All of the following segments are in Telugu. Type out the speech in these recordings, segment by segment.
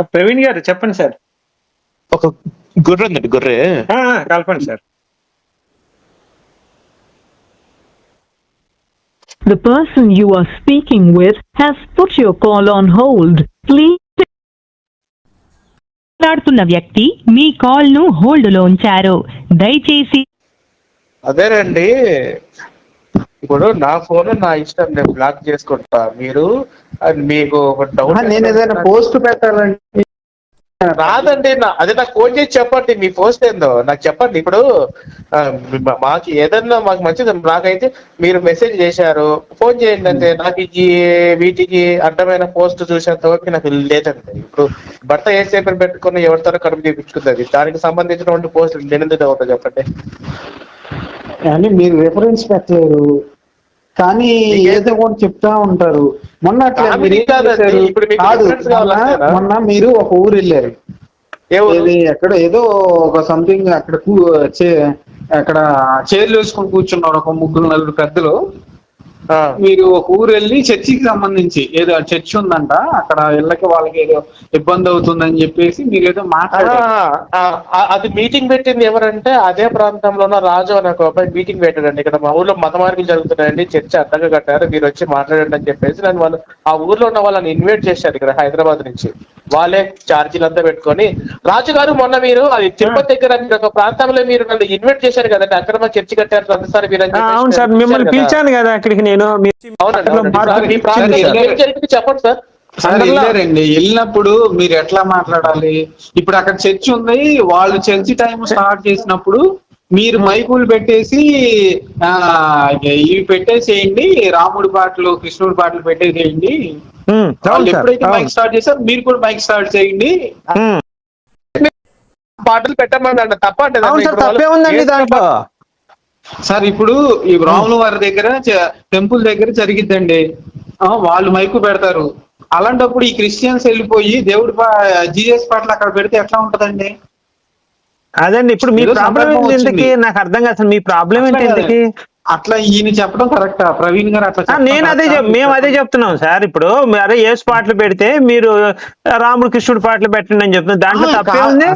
ప్రవీణ్ గారు చెప్పండి సార్. ఒక గొర్రె ఉందండి గొర్రె. కలపండి sir. The person you are speaking with has put your call on hold. Please మాట్లాడుతున్న వ్యక్తి మీ కాల్ను హోల్డ్లో ఉంచారు. దయచేసి అదేనండి. ఇప్పుడు నా ఫోన్ నా ఇష్టం నేను బ్లాక్ చేసుకుంటా. మీరు మీకు ఒక డౌట్ నేను ఏదైనా పోస్ట్ పెట్టాలంటే రాదండి నా- అదే నాకు ఫోన్ చేసి చెప్పండి మీ పోస్ట్ ఏందో. నాకు చెప్పండి ఇప్పుడు మాకు ఏదన్నా మాకు మంచిది నాకైతే మీరు మెసేజ్ చేశారు ఫోన్ చేయండి అంతే. నాకు వీటికి అడ్డమైన పోస్ట్ చూసేంత వరకు నాకు లేదండి. ఇప్పుడు భర్త ఏ పెట్టుకుని ఎవరితో కడుపు చూపించుకుంది దానికి సంబంధించినటువంటి పోస్ట్ నేను ఎందుకు చెప్పండి? అని మీరు రిఫరెన్స్ పెట్టలేరు. కానీ ఏదో కూడా చెప్తా ఉంటారు మొన్న కాదు మొన్న మీరు ఒక ఊరు వెళ్ళారు ఊరు? ఏది ఎక్కడ ఏదో ఒక సంథింగ్ అక్కడ అక్కడ చైర్లు వేసుకొని కూర్చున్నారు ఒక ముగ్గురు నలుగురు పెద్దలు. మీరు ఒక ఊరు వెళ్ళి చర్చికి సంబంధించి ఏదో చర్చి ఉందంట అక్కడ ఇళ్ళకి వాళ్ళకి ఏదో ఇబ్బంది అవుతుందని చెప్పేసి మీరు ఏదో మాట్లాడారు అది మీటింగ్ పెట్టింది ఎవరంటే అదే ప్రాంతంలో ఉన్న రాజు అనే ఒక అబ్బాయి మీటింగ్ పెట్టాడండి. ఇక్కడ మా ఊర్లో మత మార్పులు జరుగుతున్నాయండి. చర్చ అడ్డంగా కట్టారు. మీరు వచ్చి మాట్లాడండి అని చెప్పేసి నన్ను వాళ్ళు ఆ ఊర్లో ఉన్న వాళ్ళని ఇన్వైట్ చేశారు ఇక్కడ హైదరాబాద్ నుంచి. వాళ్ళే ఛార్జీలు అంతా పెట్టుకొని రాజు గారు మొన్న మీరు అది తిరుపతి దగ్గర మీరు ఒక ప్రాంతంలో మీరు నన్ను ఇన్వైట్ చేశారు కదండి. అక్రమ చర్చి కట్టారు. అందుసారి మీరు అవును సార్ మిమ్మల్ని. పిలిచాను కదా. అక్కడికి నేను చెప్పండి సార్. వెళ్ళారండి. వెళ్ళినప్పుడు మీరు ఎట్లా మాట్లాడాలి? ఇప్పుడు అక్కడ చర్చి ఉంది. వాళ్ళు చర్చి టైం స్టార్ట్ చేసినప్పుడు మీరు మైకులు పెట్టేసి ఆ ఇవి పెట్టేసేయండి. రాముడి పాటలు కృష్ణుడి పాటలు పెట్టేసేయండి. వాళ్ళు ఎప్పుడైతే. మైక్ స్టార్ట్ చేశారు మీరు కూడా మైక్ స్టార్ట్ చేయండి. పాటలు పెట్టమని తప్ప తప్పే ఉందండి దాంట్లో. సార్ ఇప్పుడు ఈ రాముల వారి దగ్గర టెంపుల్ దగ్గర జరిగిద్దండి. వాళ్ళు మైకు పెడతారు. అలాంటప్పుడు ఈ క్రిస్టియన్స్ వెళ్ళిపోయి దేవుడి జీఎస్ పాటలు అక్కడ పెడితే ఎట్లా ఉంటదండి? అదండి ఇప్పుడు మీ ప్రాబ్లం ఏంటి. నాకు అర్థం కాదు మీ ప్రాబ్లం ఏంటి అట్లా ఈయన చెప్పడం కరెక్టా ప్రవీణ్ గారు అట్లా నేను అదే మేము అదే చెప్తున్నాం సార్. ఇప్పుడు అదే యేసు పాటలు పెడితే మీరు రాముడు కృష్ణుడు పాటలు పెట్టండి అని చెప్తున్నారు. దాంట్లో తప్పే ఉంది?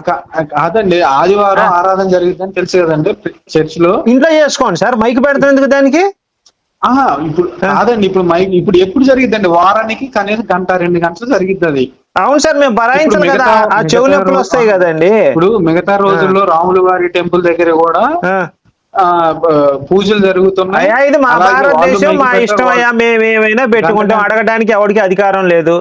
కాదండి. ఆదివారం ఆరాధన జరుగుతుందని తెలుసు కదండి చర్చ్లో ఇంట్లో చేసుకోండి సార్. మైక్ పెడతాం ఎందుకు దానికి? ఆహా ఇప్పుడు కాదండి. ఇప్పుడు మైక్ ఇప్పుడు ఎప్పుడు జరిగిద్దండి? వారానికి కనీసం గంట రెండు గంటలు జరిగిద్ది అది అవును సార్ మేము భరాయించాలి కదా. ఆ చెవు మిగతా నొప్పులు రో- వస్తాయి కదండి. ఇప్పుడు మిగతా రోజుల్లో రాముల వారి టెంపుల్ దగ్గర కూడా పూజలు జరుగుతున్నాయి ఇది మా భారతదేశం మా ఇష్టం అయ్యా మేము ఏమైనా పెట్టుకుంటాం అడగడానికి ఎవరికి అధికారం లేదు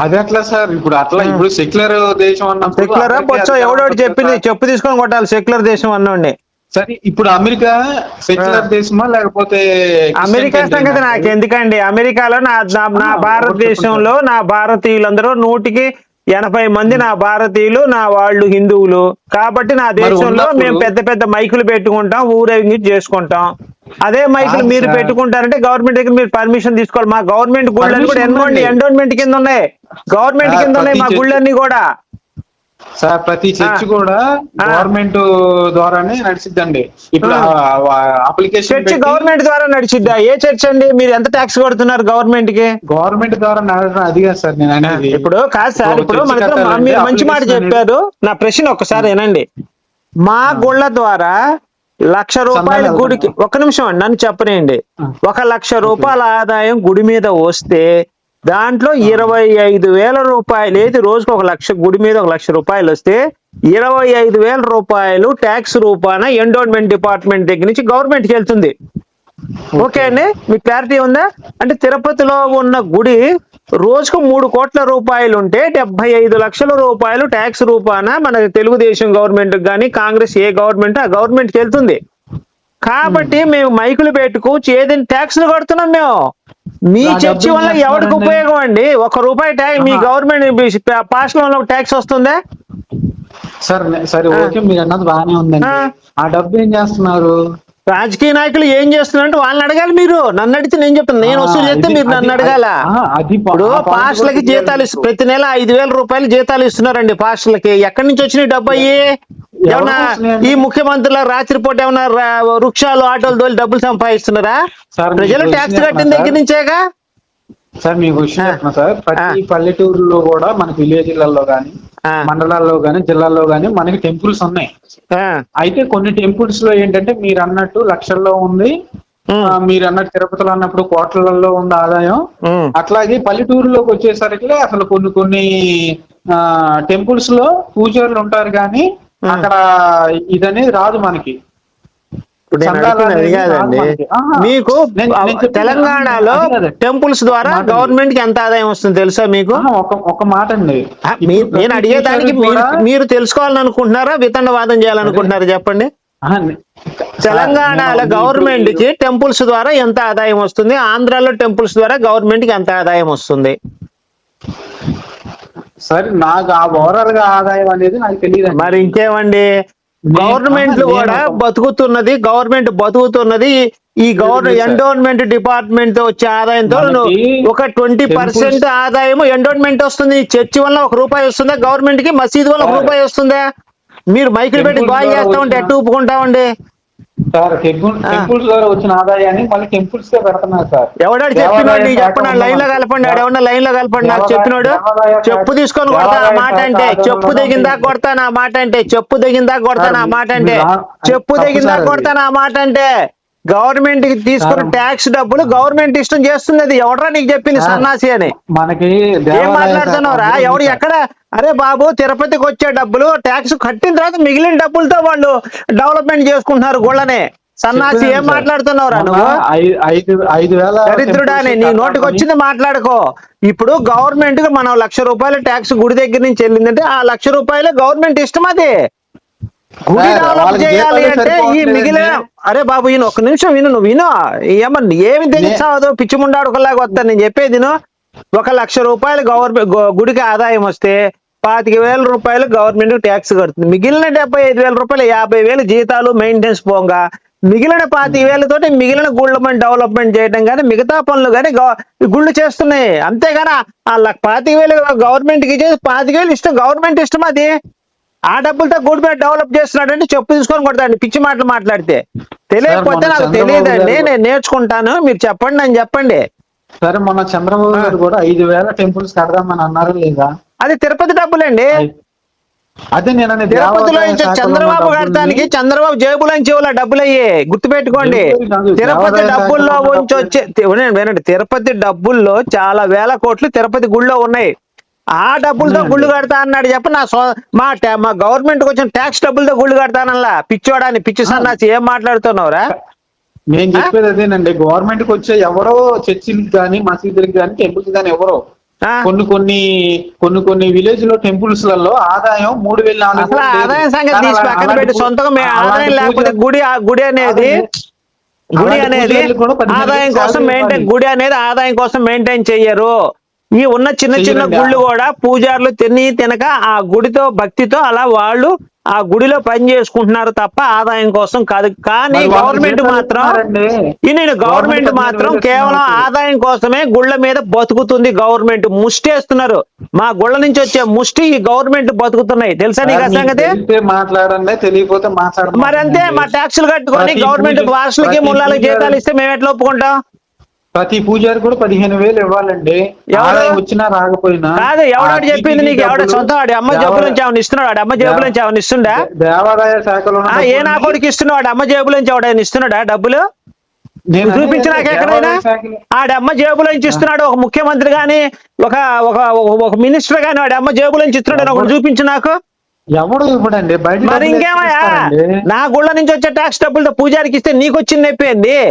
అది ఎట్లా సార్ ఇప్పుడు అట్లా ఇప్పుడు సెక్యులర్ దేశం అన్నప్పుడు సెక్యులర్ బొచ్చో చెప్పింది. చెప్పు తీసుకొని కొట్టాలి సెక్యులర్ దేశం అన్నోడిని సరే ఇప్పుడు అమెరికా సెక్యులర్. దేశమా లేకపోతే అమెరికా? సంగతి నాకు ఎందుకండి అమెరికాలో నా నా- భారతదేశంలో నా భారతీయులందరూ నూటికి ఎనభై మంది నా భారతీయులు నా వాళ్ళు హిందువులు. కాబట్టి నా దేశంలో మేము పెద్ద పెద్ద మైకులు పెట్టుకుంటాం ఊరేగించి చేసుకుంటాం. అదే మైకులు మీరు. పెట్టుకుంటారంటే గవర్నమెంట్ దగ్గర మీరు పర్మిషన్ తీసుకోవాలి. మా గవర్నమెంట్ గుళ్ళని కూడా ఉందండి. ఎండోన్మెంట్ కింద ఉన్నాయి. గవర్నమెంట్ కింద ఉన్నాయి మా గుళ్ళన్నీ కూడా. సార్ ప్రతి చర్చ్. కూడా. గవర్నమెంట్ ద్వారానే నడిచిద్దండి. ఇప్పుడు. అప్లికేషన్ చర్చ్ గవర్నమెంట్ ద్వారా నడిచిద్దా? ఏ చర్చ్ అండి? మీరు ఎంత ట్యాక్స్ కడుతున్నారు గవర్నమెంట్కి గవర్నమెంట్ ద్వారా నడవడం అది కాదు సార్ నేను అనేది ఇప్పుడు కాదు సార్ ఇప్పుడు మీరు మంచి మాట చెప్పారు. నా ప్రశ్న ఒక్కసారి వినండి. మా గుళ్ళ ద్వారా లక్ష రూపాయల గుడికి ఒక్క నిమిషం అండి నన్ను చెప్పనేయండి. ఆ. ఒక లక్ష రూపాయల ఆదాయం గుడి మీద వస్తే దాంట్లో ఇరవై ఐదు వేల రూపాయలు ఏది? రోజుకు ఒక లక్ష గుడి మీద ఒక లక్ష రూపాయలు వస్తే ఇరవై ఐదు వేల రూపాయలు ట్యాక్స్ రూపాన ఎండోన్మెంట్ డిపార్ట్మెంట్ దగ్గర నుంచి గవర్నమెంట్ వెళ్తుంది. ఓకే. అండి? మీకు క్లారిటీ ఉందా? అంటే తిరుపతిలో ఉన్న గుడి రోజుకు మూడు కోట్ల రూపాయలు ఉంటే డెబ్బై ఐదు లక్షల రూపాయలు ట్యాక్స్ రూపాన మన తెలుగుదేశం గవర్నమెంట్ కానీ కాంగ్రెస్ ఏ గవర్నమెంట్ ఆ గవర్నమెంట్కి వెళ్తుంది. కాబట్టి మేము. మైకులు పెట్టుకు ఏదైనా ట్యాక్స్లు కడుతున్నాం మేము. మీ చర్చి వల్ల ఎవరికి. ఉపయోగం అండి? ఒక రూపాయి ట్యాక్స్ మీ. గవర్నమెంట్ పాస్లో ఉన్న ట్యాక్స్ వస్తుందా? సార్ సరే. ఓకే మీరు అన్నది బాగానే ఉందండి. ఆ. డబ్బు ఏం చేస్తున్నారు? రాజకీయ నాయకులు ఏం చేస్తున్నారంటే వాళ్ళని అడగాలి మీరు. నన్ను అడిగితే నేను చెప్తాను నేను చేస్తే ఇది- మీరు నన్ను అడగాల. ఇప్పుడు పాస్టర్లకి జీతాలు ప్రతి నెల ఐదు వేల రూపాయలు జీతాలు ఇస్తున్నారండి పాస్టర్లకి ఎక్కడి నుంచి వచ్చినాయి డబ్బు అయ్యి? ఏమన్నా? ఈ ముఖ్యమంత్రుల రాత్రిపూట ఏమన్నా వృక్షాలు ఆటోలు తోలి డబ్బులు సంపాదిస్తున్నారా సార్, ప్రజలు ట్యాక్స్ కట్టిన దగ్గర? నుంచేగా సార్ మీకు విషయం సార్ ప్రతి. పల్లెటూరులో కూడా మనకి విలేజ్లలో గానీ ఆ. మండలాల్లో గానీ జిల్లాల్లో గానీ మనకి టెంపుల్స్ ఉన్నాయి అయితే కొన్ని టెంపుల్స్లో ఏంటంటే మీరు అన్నట్టు లక్షల్లో ఉంది మీరు అన్నట్టు తిరుపతిలో అన్నప్పుడు కోట్లలో ఉంది ఆదాయం. అట్లాగే పల్లెటూరులోకి వచ్చేసరికి అసలు కొన్ని కొన్ని టెంపుల్స్లో పూజారులు ఉంటారు కానీ అక్కడ ఇదనేది రాదు మనకి. మీకు తెలంగాణలో. టెంపుల్స్ ద్వారా మాట గవర్నమెంట్కి ఎంత ఆదాయం వస్తుంది తెలుసా మీకు? ఒక మాట అండి నేను అడిగేదానికి మీరు తెలుసుకోవాలని అనుకుంటున్నారా వితండవాదం చేయాలనుకుంటున్నారా? చెప్పండి. తెలంగాణలో గవర్నమెంట్కి టెంపుల్స్ ద్వారా ఎంత ఆదాయం వస్తుంది? ఆంధ్రాలో టెంపుల్స్ ద్వారా గవర్నమెంట్కి ఎంత ఆదాయం వస్తుంది? సరే నాకు ఆ ఓవరాల్గా ఆదాయం అనేది నాకు తెలియదు మరి ఇంకేమండి? గవర్నమెంట్ కూడా బతుకుతున్నది గవర్నమెంట్ బతుకుతున్నది ఈ గవర్నమెంట్. ఎండోన్మెంట్ డిపార్ట్మెంట్తో వచ్చే ఆదాయంతో ఒక ట్వంటీ పర్సెంట్ ఆదాయం ఎండోన్మెంట్ వస్తుంది. చర్చి వల్ల ఒక రూపాయి వస్తుందా? గవర్నమెంట్కి మసీదు వల్ల ఒక. రూపాయి వస్తుందా? మీరు మైకులు పెట్టి ద్వారా చేస్తా ఉంటే ఎట్టు ఒప్పుకుంటామండి సార్. టెంపుల్స్ ద్వారా వచ్చిన ఆదాయాన్ని మళ్ళీ టెంపుల్స్ కే పెడుతున్నారు సార్ ఎవడాడు చెప్పినోడు చెప్పండి లైన్లో కలపండి ఎవడన్నా లైన్లో కలపండి నాకు చెప్పినోడు చెప్పు తీసుకొని కొడతాను మాట అంటే చెప్పు దిగిందా. కొడతాను ఆ మాట అంటే చెప్పు దిగిందా కొడతాను ఆ మాట అంటే చెప్పు దిగిందా. కొడతాను ఆ మాట అంటే గవర్నమెంట్కి తీసుకున్న. ట్యాక్స్ డబ్బులు గవర్నమెంట్ ఇష్టం చేస్తుంది అది ఎవడరా నీకు చెప్పింది సన్నాసి అని? మనకి ఏం మాట్లాడుతున్నావురా? ఎవడు. ఎక్కడ? అరే బాబు తిరుపతికి వచ్చే డబ్బులు ట్యాక్స్ కట్టిన తర్వాత మిగిలిన డబ్బులతో వాళ్ళు డెవలప్మెంట్ చేసుకుంటున్నారు గుళ్ళనే. సన్నాసి ఏం. మాట్లాడుతున్నావురా నువ్వు? ఐ- ఐదు ఐదు వేల దరిద్రుడానే నీ నోటికి వచ్చింది మాట్లాడుకో. ఇప్పుడు గవర్నమెంట్కి మనం లక్ష రూపాయల ట్యాక్స్ గుడి దగ్గర నుంచి వెళ్ళిందంటే ఆ లక్ష రూపాయలు గవర్నమెంట్ ఇష్టం అది. గుడి డెవలప్ చేయాలి అంటే ఈ. మిగిలిన అరే బాబు ఈయన ఒక్క నిమిషం విను నువ్వు విను. ఏమన్నా ఏమి తెలిసావదు పిచ్చి ముండాడుకలాగా వస్తా నేను చెప్పేది. ఒక లక్ష రూపాయలు గవర్నమెంట్ గుడికి ఆదాయం వస్తే పాతిక వేల రూపాయలు గవర్నమెంట్ ట్యాక్స్ కడుతుంది. మిగిలిన డెబ్బై ఐదు వేల రూపాయలు యాభై వేలు జీతాలు మెయింటెనెన్స్ పోగా. మిగిలిన పాతిక వేలతోటి మిగిలిన గుళ్ళు డెవలప్మెంట్ చేయడం కానీ మిగతా పనులు కానీ గుళ్ళు చేస్తున్నాయి. అంతేగాని ఆ ల- పాతిక వేలు గవర్నమెంట్కి ఇచ్చేసి పాతిక వేలు ఇష్టం గవర్నమెంట్ ఇష్టం అది. ఆ డబ్బులతో గుడి మీద డెవలప్ చేస్తున్నాడు అంటే చెప్పు తీసుకొని కొడతాడు పిచ్చి మాటలు మాట్లాడితే. తెలియకపోతే నాకు తెలియదండి. నేను నేర్చుకుంటాను. మీరు చెప్పండి అని చెప్పండి. సరే మొన్న చంద్రబాబు గారు కూడా ఐదు వేల టెంపుల్స్ కడదామని అన్నారు లేదా? అది తిరుపతి డబ్బులండి. అదే నేను తిరుపతిలో చంద్రబాబు కడతానికి చంద్రబాబు జేబులోంచి ఇవ్వాల డబ్బులు అయ్యి గుర్తుపెట్టుకోండి. జేబులో తిరుపతి డబ్బుల్లో ఉంచి వచ్చే వినండి. తిరుపతి డబ్బుల్లో చాలా వేల కోట్లు తిరుపతి గుళ్ళో ఉన్నాయి. ఆ డబ్బులతో. గుళ్ళు కడతా అన్నాడు చెప్ప నా సో మా మా గవర్నమెంట్ వచ్చిన ట్యాక్స్ డబ్బులతో గుళ్ళు కడతానల్లా పిచ్చోడాని పిచ్చి సన్నాసి ఏం మాట్లాడుతున్నావురా నేను చెప్పేది అదేనండి గవర్నమెంట్కి వచ్చే ఎవరో చర్చిలకు కానీ మసీదులకు కానీ టెంపుల్స్ కానీ ఎవరో? కొన్ని కొన్ని కొన్ని కొన్ని విలేజ్లో టెంపుల్స్లలో ఆదాయం మూడు వేల. ఆదాయం సంగతి తీసి పక్కన పెట్టి సొంతంగా ఆదాయం లేకపోతే గుడి ఆ గుడి అనేది గుడి అనేది ఆదాయం కోసం మెయింటైన్. గుడి అనేది ఆదాయం కోసం మెయింటైన్ చెయ్యరు ఈ ఉన్న చిన్న చిన్న. గుళ్ళు కూడా పూజారులు తిని తినక ఆ గుడితో భక్తితో అలా వాళ్ళు ఆ గుడిలో పని చేసుకుంటున్నారు తప్ప ఆదాయం కోసం కాదు. కానీ గవర్నమెంట్ మాత్రం నేను గవర్నమెంట్ మాత్రం కేవలం. ఆదాయం కోసమే గుళ్ళ మీద బతుకుతుంది గవర్నమెంట్ ముష్టేస్తున్నారు. మా గుళ్ళ నుంచి వచ్చే ముష్టి ఈ గవర్నమెంట్ బతుకుతున్నాయి. తెలుసా నీకు సంగతి? మాట్లాడండి తెలియకపోతే మరి అంతే మా ట్యాక్సులు కట్టుకొని గవర్నమెంట్ ప్రతి ముళ్ళాలకి జీతాలు ఇస్తే మేము ఎట్లా ఒప్పుకుంటాం? ప్రతి పూజారి కూడా పదిహేను వేలు ఇవ్వాలండి? ఆదాయం వచ్చినా రాకపోయినా కాదు ఎవడాడు చెప్పింది నీకు? ఎవడ సొంతం వాడి అమ్మ జబ్బుల నుంచి ఏమైనా ఇస్తున్నాడు? వాడి అమ్మ జబ్బుల నుంచి ఏమైనా ఇస్తుండా? దేవాదాయ శాఖలో ఏ నా కొడుకు ఇస్తున్నాడు అమ్మ జేబుల నుంచి ఎవడైనా ఇస్తున్నాడా డబ్బులు? నేను నువ్వు చూపించు అనేది నాకు ఎక్కడైనా ఆడి అమ్మ జేబుల నుంచి ఇస్తున్నాడు. ఒక ముఖ్యమంత్రి గాని ఒక ఒక ఒక మినిస్టర్ గాని వాడి అమ్మ జేబుల నుంచి ఇస్తున్నాడు ఒకటి చూపించు నాకు. ఎవడు ఇవ్వడండి? బయట మరి ఇంకేమయ్యా. నా గుళ్ళ నుంచి వచ్చే ట్యాక్స్ డబ్బులతో పూజారికి ఇస్తే నీకు వచ్చింది నొప్పి ఓ,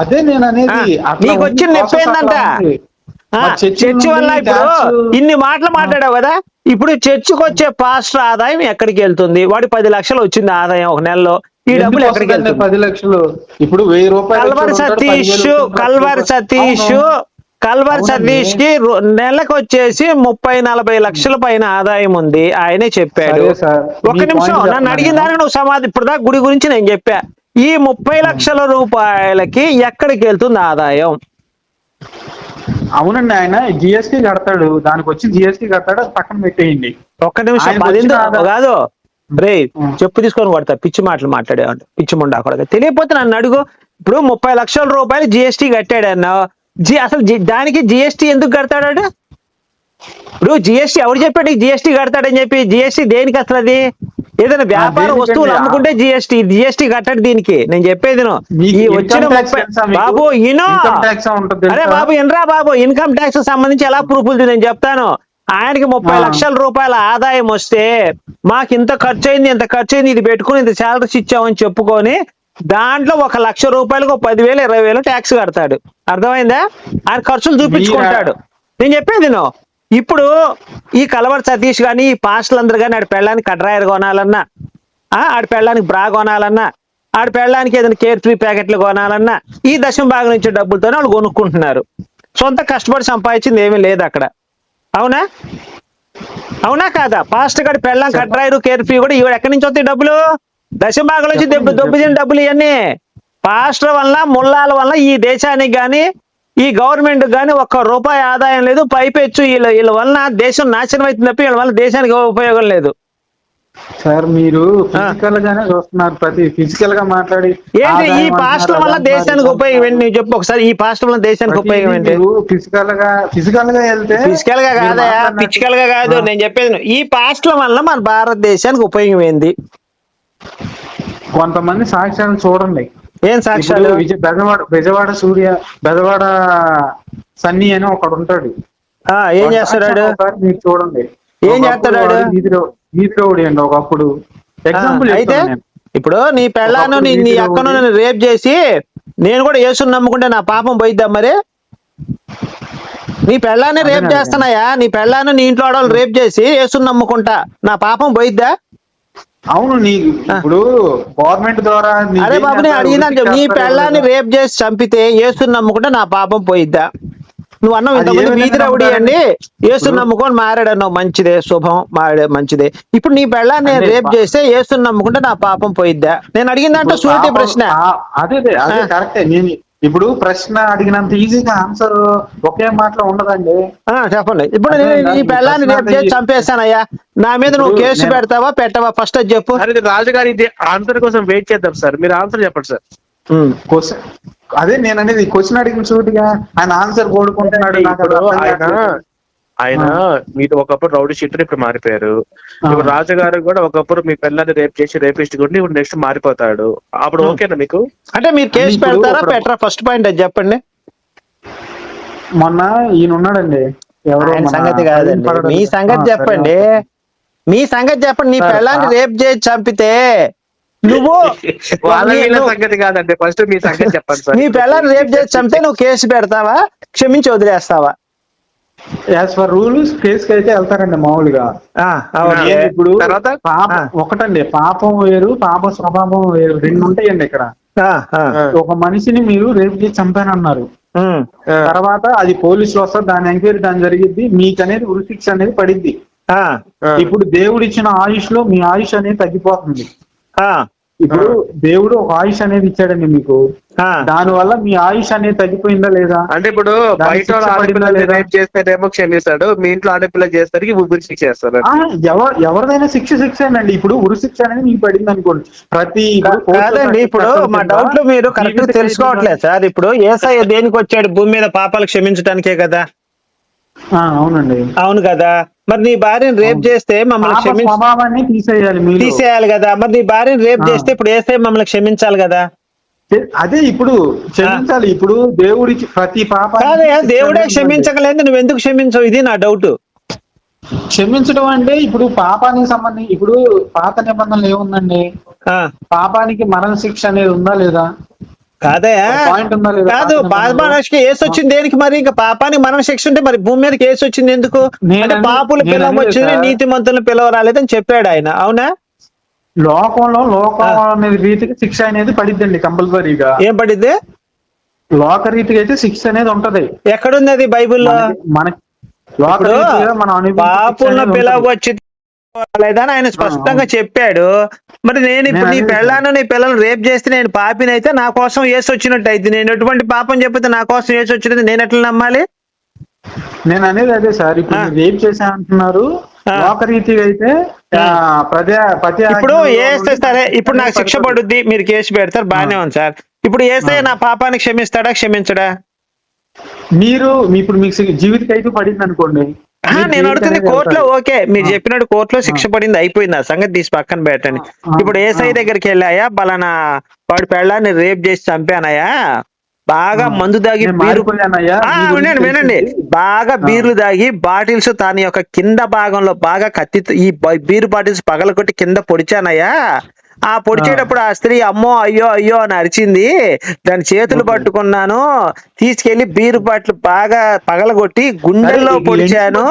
అదే నేను అనేది నీకు వచ్చిన నొప్పి మరి చర్చి వల్ల ఇప్పుడు ఇన్ని మాటలు మాట్లాడావు కదా? ఇప్పుడు చర్చికి వచ్చే పాస్టర్ ఆదాయం ఎక్కడికి వెళ్తుంది? వాడి పది లక్షలు వచ్చింది ఆదాయం ఒక నెలలో. ఈ డబ్బులు ఎక్కడికి వెళ్తుంది? పది లక్షలు? ఇప్పుడు వెయ్యి రూపాయలు కల్వర్ సతీష్ కల్వర్. సతీష్. కల్వర్. సతీష్కి నెలకు వచ్చేసి ముప్పై నలభై లక్షల పైన ఆదాయం ఉంది ఆయనే చెప్పాడు. మీ నిమిషం నన్ను అడిగిన? దానికి నువ్వు సమాధి ఇప్పుడు గుడి గురించి నేను చెప్పా. ఈ ముప్పై లక్షల రూపాయలకి ఎక్కడికి వెళ్తుంది ఆదాయం? అవునండి ఆయన జిఎస్టీ కడతాడు. దానికి వచ్చి జిఎస్టీ కడతాడు అది పక్కన పెట్టేయండి. ఒక్క నిమిషం కాదు? రే ఉం. చెప్పు తీసుకొని కొడతా పిచ్చి మాటలు మాట్లాడేవాడు పిచ్చి ముండా కూడా తెలియకపోతే నన్ను అడుగు. ఇప్పుడు ముప్పై లక్షల రూపాయలు జిఎస్టీ కట్టాడు అన్నావు జి అసలు దానికి జిఎస్టీ ఎందుకు కడతాడు? ఇప్పుడు జిఎస్టీ ఎవరు చెప్పాడు? జిఎస్టీ కడతాడని చెప్పి జిఎస్టీ దేనికి అసలు అది? ఏదైనా వ్యాపార? వస్తువులు అమ్ముకుంటే జిఎస్టీ జిఎస్టీ కట్టడు దీనికి. నేను చెప్పేది ఈ వచ్చిన? బాబు ఇనో అరే? బాబు ఇనరా బాబు? ఇన్కమ్ ట్యాక్స్ సంబంధించి ఎలా ప్రూఫ్లు నేను చెప్తాను. ఆయనకి ముప్పై. లక్షల రూపాయల ఆదాయం వస్తే మాకు ఇంత ఖర్చు అయింది ఇంత ఖర్చు అయింది ఇది పెట్టుకుని ఇంత శాలరీస్ ఇచ్చామని చెప్పుకొని దాంట్లో ఒక లక్ష రూపాయలకు ఒక పదివేలు ఇరవై వేలు ట్యాక్స్ కడతాడు. అర్థమైందా? ఆయన ఖర్చులు చూపించుకుంటాడు. నేను చెప్పేది నువ్వు ఇప్పుడు ఈ కలవర్ సతీష్ గాని ఈ పాస్టల్ అందరు కానీ ఆడి పెళ్ళానికి కడ్రాయర్ కొనాలన్నా ఆ, ఆడి పెళ్ళానికి బ్రా కొనాలన్నా ఆడి పెళ్ళానికి ఏదైనా కేర్ ఫ్రీ ప్యాకెట్లు కొనాలన్నా ఈ దశం భాగం నుంచి డబ్బులతోనే వాళ్ళు కొనుక్కుంటున్నారు. సొంత కష్టపడి సంపాదించింది ఏమీ లేదు అక్కడ. అవునా? అవునా కాదా? పాస్ట్ గడి పెళ్ళాం కట్రాయరు కేర్ ఫ్రీ కూడా ఇవి ఎక్కడి నుంచి వస్తాయి డబ్బులు? దశం భాగం నుంచి దెబ్బ దెబ్బతిన డబ్బులు ఇవన్నీ పాస్టర్ వల్ల ముల్లాల వల్ల ఈ దేశానికి గాని ఈ గవర్నమెంట్ గాని ఒక్క రూపాయి ఆదాయం లేదు పైపెచ్చు. వీళ్ళ వీళ్ళ వలన దేశం నాశనం అవుతుంది తప్ప వీళ్ళ వల్ల దేశానికి ఉపయోగం లేదు. సార్ మీరు ఫిజికల్ గానే చూస్తున్నారు ప్రతి ఫిజికల్గా మాట్లాడి ఏంటి ఈ పాస్టర్ వల్ల దేశానికి ఉపయోగం ఏంటి? నువ్వు చెప్పు ఒకసారి ఈ పాస్టర్ వల్ల దేశానికి ఉపయోగం ఏంటి? ఫిజికల్గా ఫిజికల్గా వెళ్తే ఫిజికల్గా మాట్లాడినట్టు- ఫిజికల్గా కాదు నేను చెప్పేది. ఈ పాస్ట్ల వల్ల మన భారతదేశానికి ఉపయోగం ఏంది? కొంతమంది సాక్ష్యాలు చూడండి. ఏం సాక్ష్యాలు విజయ బెజవాడ బెజవాడ సూర్య బెజవాడ సన్నీ అని ఒకడు ఉంటాడు. ఏం చేస్తాడు మీరు చూడండి. ఏం చేస్తాడు వాడు? వాడు? వీధి రౌ- వీధి రౌడీ అండి ఒకప్పుడు ఎగ్జాంపుల్ అయితే ఇప్పుడు నీ పెళ్ళాను నీ అక్కను రేప్ చేసి నేను కూడా యేసుని నమ్ముకుంటే నా పాపం పోయిద్దా మరి? నీ పెళ్ళాన్ని రేప్. చేస్తున్నాయా? నీ పెళ్ళాన్ని నీ ఇంట్లో ఆడవాళ్ళు రేప్ చేసి యేసుని నమ్ముకుంటా. నా పాపం పోయిద్దా? అవును నీ ఇప్పుడు గవర్నమెంట్ ద్వారా అరే బాబు నేను? అడిగినా నీ పెళ్ళాన్ని. రేప్ చేసి చంపితే యేసుని నమ్ముకుంటే నా పాపం పోయిద్దా? నువ్వు అన్నావు ఇంతకుముందు వీధి రౌడీ అండి ఇప్పుడు- నమ్ముకొని మారాడన్నావు మంచిదే శుభం మారాడే మంచిదే. ఇప్పుడు నీ పెళ్ళాన్ని నేను రేప్ చేస్తే యేసుని నమ్ముకుంటే నా పాపం పోయిద్దా? నేను ఇప్పుడు సూటి ప్రశ్న. అదే అదే. కరెక్టే. నేను ఇప్పుడు ప్రశ్న అడిగినంత ఈజీగా ఆన్సర్ ఒకే మాటలో ఉండదండి. ఆ, చెప్పండి. ఇప్పుడు నేను ఈ పెళ్ళాన్ని రేపు చేసి చంపేశానయ్యా. నా మీద నువ్వు కేసు పెడతావా పెట్టవా? ఫస్ట్ అది చెప్పు. అరే రాజుగారి ఇది ఆన్సర్ కోసం వెయిట్ చేద్దాం సార్ మీరు ఆన్సర్ చెప్పండి సార్. క్వశ్చన్ అదే నేను అనేది క్వశ్చన్ అడిగిన చోటుగా ఆయన ఆన్సర్ కోరుకుంటున్నాడు ఆయన మీరు ఒకప్పుడు రౌడీ షీటర్ ఇప్పుడు మారిపోయారు. ఇప్పుడు రాజుగారు కూడా ఒకప్పుడు మీ పిల్లల్ని రేప్ చేసి రేపిస్ట్ కూడా ఇప్పుడు నెక్స్ట్ మారిపోతాడు. అప్పుడు ఓకేనా మీకు? అంటే మీరు కేసు పెడతారా పెట్టరా? ఫస్ట్ పాయింట్ అది చెప్పండి. మొన్న ఈయన ఉన్నాడండి. ఎవరో సంగతి కాదండి. మీ సంగతి చెప్పండి. మీ సంగతి చెప్పండి. నీ ఆ- రేప్ చేసి చంపితే నువ్వు సంగతి కాదండి. ఫస్ట్ మీ సంగతి చెప్పండి సార్. నీ పెళ్ళాన్ని రేప్ చేసి చంపితే నువ్వు కేసు పెడతావా? క్షమించి వదిలేస్తావా? యాజ్ ఫర్ రూల్స్ కేసుకి అయితే వెళ్తారండి మామూలుగా. ఇప్పుడు తర్వాత? ఒకటండి పాపం వేరు పాప స్వభావం వేరు రెండు ఉంటాయండి ఇక్కడ. ఆ, ఆ, ఒక మనిషిని మీరు రేపు చేసి చంపానన్నారు. తర్వాత అది పోలీసులు వస్తారు దాని ఎంక్వైరీ దాని జరిగిద్ది మీకు అనేది ఉరిశిక్ష అనేది పడిద్ది. ఆ, ఇప్పుడు దేవుడు ఇచ్చిన ఆయుష్లో మీ ఆయుష్ అనేది తగ్గిపోతుంది. ఆ, ఇప్పుడు దేవుడు ఒక ఆయుష్ అనేది ఇచ్చాడండి మీకు. దాని వల్ల మీ ఆయుష్ అనేది తగ్గిపోయిందా లేదా? అంటే ఇప్పుడు బయట ఆడపిల్లలు లేదా? రేప్ చేస్తేనేమో క్షమిస్తాడు. మీ ఇంట్లో ఆడపిల్ల చేస్తానికి ఊపిరి శిక్ష చేస్తారు ఎవరిదైనా శిక్ష శిక్ష అండి ఇప్పుడు ఉరి శిక్ష అనేది మీకు పడింది అనుకోండి. ప్రతి కాదండి ఇప్పుడు మా డౌట్లు మీరు కరెక్ట్ తెలుసుకోవట్లేదు సార్. ఇప్పుడు ఏసఐ దేనికి వచ్చాడు? భూమి మీద పాపాలు క్షమించడానికే కదా. అవునండి. అవును కదా. మరి నీ భార్యను రేప్ చేస్తే మమ్మల్ని తీసేయాలి తీసేయాలి కదా. మరి నీ భార్యను రేప్. చేస్తే ఇప్పుడు ఏసఐ మమ్మల్ని క్షమించాలి కదా? అదే ఇప్పుడు క్షమించాలి. ఇప్పుడు దేవుడికి ప్రతి పాప దేవుడే క్షమించగలేదు. నువ్వు ఎందుకు క్షమించవు? ఇది నా డౌట్. క్షమించడం అంటే ఇప్పుడు పాపానికి సంబంధించి ఇప్పుడు పాత నిబంధనలు ఏముందండి? పాపానికి మరణ శిక్ష అనేది ఉందా లేదా? లేదా? కాదు? పాపానికి ఏసు వచ్చింది దేనికి మరి? ఇంకా పాపానికి మరణ శిక్ష ఉంటే మరి భూమి మీదకి ఏసు వచ్చింది ఎందుకు? అంటే పాపులు పిలవ వచ్చింది. నీతి మంతులను పిలవ రాలేదని చెప్పాడు ఆయన. అవునా? లోకంలో లోకం రీతికి శిక్ష అనేది పడిద్దండి కంపల్సరీగా. ఏం పడింది లోక రీతికి అయితే శిక్ష అనేది ఉంటది. ఎక్కడుంది అది బైబిల్లో? మనకి- మనం పాపులను అనేది పిలవ ఉంటది. వచ్చి లేదని ఆయన స్పష్టంగా చెప్పాడు. మరి నేను ఇప్పుడు నీ పెళ్ళాను నీ పిల్లలు రేప్ చేస్తే నేను పాపిని అయితే నా కోసం ఏసు వచ్చినట్టు అయితే నేను ఎటువంటి పాపం చెప్పితే నా కోసం ఏసు వచ్చినది నేను ఎట్లా నమ్మాలి? నేను అనేది అదే సార్. ఇప్పుడు రేప్ చేసా అంటున్నారు. అయితే ఇప్పుడు ఏస్తే సరే ఇప్పుడు నాకు శిక్ష. పడుద్ది. మీరు కేసు పెడతారు. బానే ఉంది సార్. ఇప్పుడు ఏస్తే నా పాపాన్ని క్షమిస్తాడా? క్షమించడా? మీరు ఇప్పుడు మీకు జీవిత ఖైదు పడింది అనుకోండి నేను అడుగుతుంది కోర్టులో. ఓకే మీరు. చెప్పినట్టు కోర్టులో శిక్ష పడింది అయిపోయింది ఆ సంగతి తీసి పక్కన పెట్టండి ఇప్పుడు ఏసఐ. దగ్గరికి వెళ్ళాయా బలానా వాడి పెళ్ళాన్ని రేప్ చేసి చంపానయ్యా బాగా. మందు దాగి బీరు వినండి వినండి. బాగా. బీర్లు దాగి బాటిల్స్ దాని యొక్క కింద భాగంలో బాగా కత్తితో ఈ బీరు బాటిల్స్ పగలగొట్టి కింద పొడిచానయ్యా ఆ పొడిచేటప్పుడు ఆ. స్త్రీ అమ్మో అయ్యో అయ్యో అని అరిచింది. దాని చేతులు. పట్టుకున్నాను. తీసుకెళ్ళి బీరు బాటిల్ బాగా పగలగొట్టి గుండెల్లో పొడిచాను.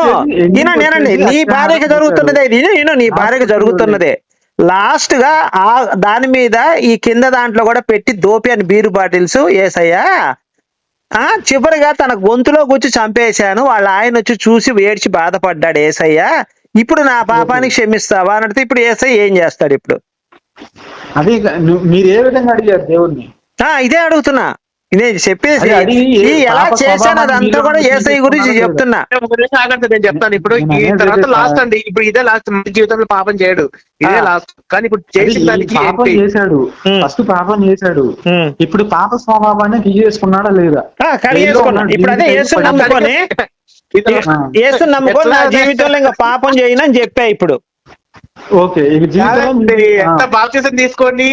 వినండి వచ్చేది? నీ భార్యకి జరుగుతున్నదే నేను నీ భార్యకి జరుగుతున్నదే. లాస్ట్గా ఆ దాని మీద ఈ కింద దాంట్లో కూడా పెట్టి దోపి అని బీరు బాటిల్స్ ఏసయ్యా. ఆ చివరిగా తన గొంతులో కూర్చి చంపేశాను. వాళ్ళ ఆయన వచ్చి చూసి ఏడ్చి బాధపడ్డాడు ఏసయ్య. ఇప్పుడు నా పాపానికి క్షమిస్తావా? అని అడిగితే ఇప్పుడు ఏసై ఏం చేస్తాడు ఇప్పుడు? అదే మీరు ఏ విధంగా అడిగారు దేవుణ్ణి ఆ ఇదే అడుగుతున్నా ఇదే చెప్పేసి ఎలా చేశాను అదంతా కూడా ఏసై గురించి చెప్తున్నా ఆగండి నేను చెప్తాను ఇప్పుడు ఈ తర్వాత లాస్ట్. అండి ఇప్పుడు ఇదే లాస్ట్ మన జీవితంలో పాపం చేయడు ఇదే. లాస్ట్ కానీ ఇప్పుడు చేసిన దానికి పాపం? చేశాడు. ఫస్ట్ పాపం చేశాడు. ఇప్పుడు పాప స్వభావాన్ని తీసేసుకున్నాడా లేదా ఇప్పుడు అదే యేసు నమ్ముకొని ఇది- ఆ. యేసు నమ్ముకొని నా? జీవితంలో ఇంకా పాపం చేయను అని చెప్పా ఇప్పుడు ఓకే ఎంత ఆ. బాప్తిజం తీసుకొని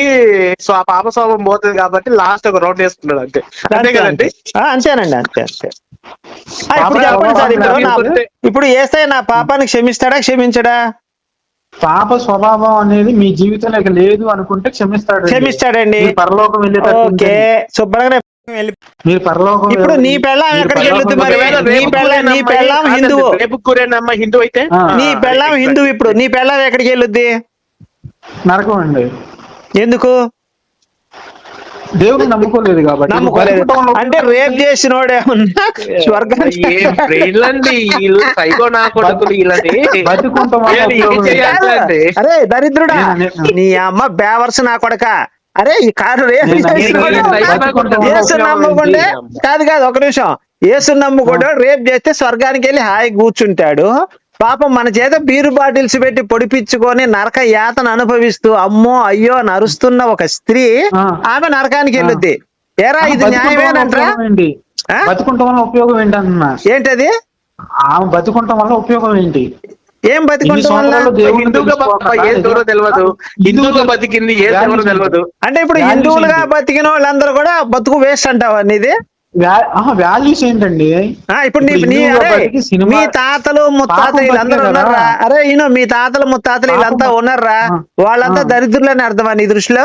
సో ఆ పాప స్వభావం పోతుంది కాబట్టి లాస్ట్ ఒక రౌండ్ వేసుకున్నాడు అంతే. అంతే కదండి? అంతేనండి అంతే అంతే. ఇప్పుడు పాప చెప్పండి సార్ ఇప్పుడు స్వభావం నా తీసుకుంటే- ఇప్పుడు ఏసై నా పాపానికి క్షమిస్తాడా క్షమించడా? పాప స్వభావం అనేది మీ జీవితంలో ఇక లేదు అనుకుంటే క్షమిస్తాడు క్షమిస్తాడండి. పరలోకం వెళ్ళేటట్టు ఓకే శుభ్రంగా వెళ్ళి ఇప్పుడు నీ పెళ్ళాం ఎక్కడికి వెళ్తుంది మరి? నీ పెళ్ళాం నీ పెళ్ళాం హిందువు. రేపు కూరేనమ్మ హిందూ అయితే. నీ పెళ్ళాం హిందువు ఇప్పుడు. నీ పెళ్ళాం ఎక్కడికి వెళ్ళొద్ది? నరకం అండి. ఎందుకు? దేవుడు నమ్ముకోలేదు కాబట్టి. నమ్ముకోలేదు. అంటే రేప్ చేసినోడు స్వర్గానికి. చేయాలండి? అరే దరిద్రుడా నీ అమ్మ బేవర్స్ నా కొడక. అరే ఈ కారు ఉపయోగం నమ్ముకుంటే? కాదు కాదు ఒక నిమిషం. యేసు నమ్ముకుంటే రేపు చేస్తే స్వర్గానికి వెళ్ళి హాయి కూర్చుంటాడు. పాపం మన చేత బీరు బాటిల్స్ పెట్టి పొడిపించుకొని నరక యాతన అనుభవిస్తూ అమ్మో అయ్యో అని అరుస్తున్న ఒక స్త్రీ. ఆమె నరకానికి వెళ్ళొద్ది. ఏరా ఇది న్యాయమేనంట్రా? బతుకుంటాం వల్ల ఉపయోగం ఏంటది? ఆమె బతుకుంటాం వల్ల ఉపయోగం ఏంటి? ఏం ఇన్ని బతికుంటాం వల్ల సంవత్సరాలు దేవుడిని హిందూగా తెలుసుకోకుండా ఏ ఎవరో తెలియదు హిందువుగా బతికింది ఏ తెలియదు అంటే ఇప్పుడు హిందువులుగా? బతికిన వాళ్ళందరూ కూడా బతుకు వేస్ట్ అంటావా నీది? వాల్యూస్ ఏంటండి? ఆ, ఇప్పుడు నీ మీ తాతలు ముత్తాతలు వీళ్ళందరూ. ఉన్నారా అరే ఈయన మీ తాతలు ముత్తాతలు వీళ్ళంతా ఉన్నారా వాళ్ళంతా. దరిద్రులని అర్థమా నీ దృష్టిలో?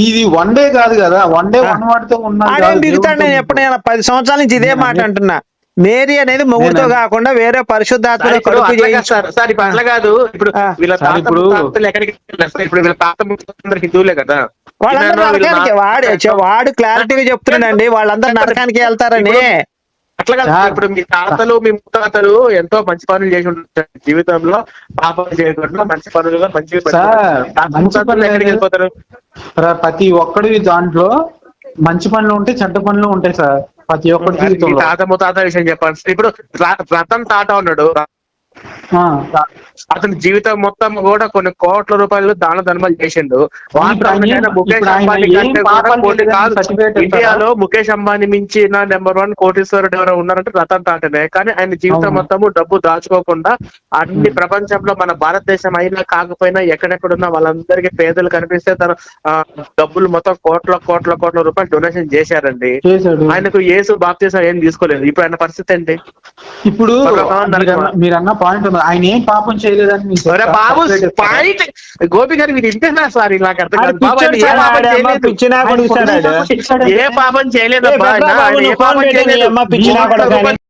ఇది వన్ డే కాదు కదా. One day. వన్ వాటితో దిగుతాడు నేను ఎప్పుడైనా పది సంవత్సరాల నుంచి ఇదే మాట అంటున్నా. మేరీ అనేది మొగుడుతో కాకుండా వేరే పరిశుద్ధాత్మ సార్, ఇప్పుడు అట్లా కాదు చేయించు సార్. సార్ ఇప్పుడు అట్లా కాదు. ఇప్పుడు ఆ. వీళ్ళ ఇప్పుడు- వీళ్ళ తాత హిందువులే కదా. వాడు వాడు క్లారిటీగా చెప్తున్నాడండి. వాళ్ళందరూ నరకానికి వెళ్తారని. అట్లా కాదు. ఇప్పుడు మీ తాతలు మీ ముత్తాతలు ఎంతో మంచి పనులు చేసి ఉంటారు. జీవితంలో పాపం చేయకుండా మంచి పనులుగా మంచి పనులు ఎక్కడికి వెళ్ళిపోతారు? ప్ర- ప్రతి ఒక్కడి దాంట్లో మంచి పనులు ఉంటాయి చెడ్డ పనులు ఉంటాయి సార్. ప్రతి ఒక్కటి తాత ముత్తాత విషయం చెప్పండి సార్. ఇప్పుడు రతన్ తాత ఉన్నాడు. అతని జీవితం మొత్తం కూడా కొన్ని కోట్ల రూపాయలు దాన ధర్మాలు చేసిండు. ముఖేష్ అంబానీ కంటే కూడా కోటి కాదు? ఇండియాలో ముఖేష్ అంబానీ మించిన నెంబర్ వన్ కోటీశ్వరుడు ఎవరో ఉన్నారంటే రతన్ టాటనే కానీ ఆయన జీవితం. మొత్తము డబ్బు దాచుకోకుండా అన్ని ప్రపంచంలో మన భారతదేశం అయినా కాకపోయినా ఎక్కడెక్కడున్నా వాళ్ళందరికీ పేదలు కనిపిస్తే తన డబ్బులు మొత్తం కోట్ల కోట్ల కోట్ల రూపాయలు డొనేషన్ చేశారండి. ఆయనకు యేసు బాప్తీసం ఏం తీసుకోలేదు. ఇప్పుడు ఆయన పరిస్థితి ఏంటి? ఇప్పుడు మీరన్న పాయింట్ ఉంది ఆయన ఏం పాపం చేయలేదని మీకు? పాయింట్ గోపి గారు మీరు ఇంటేనా సార్ ఇలా అర్థం ఏ పాపం చేయలేదు.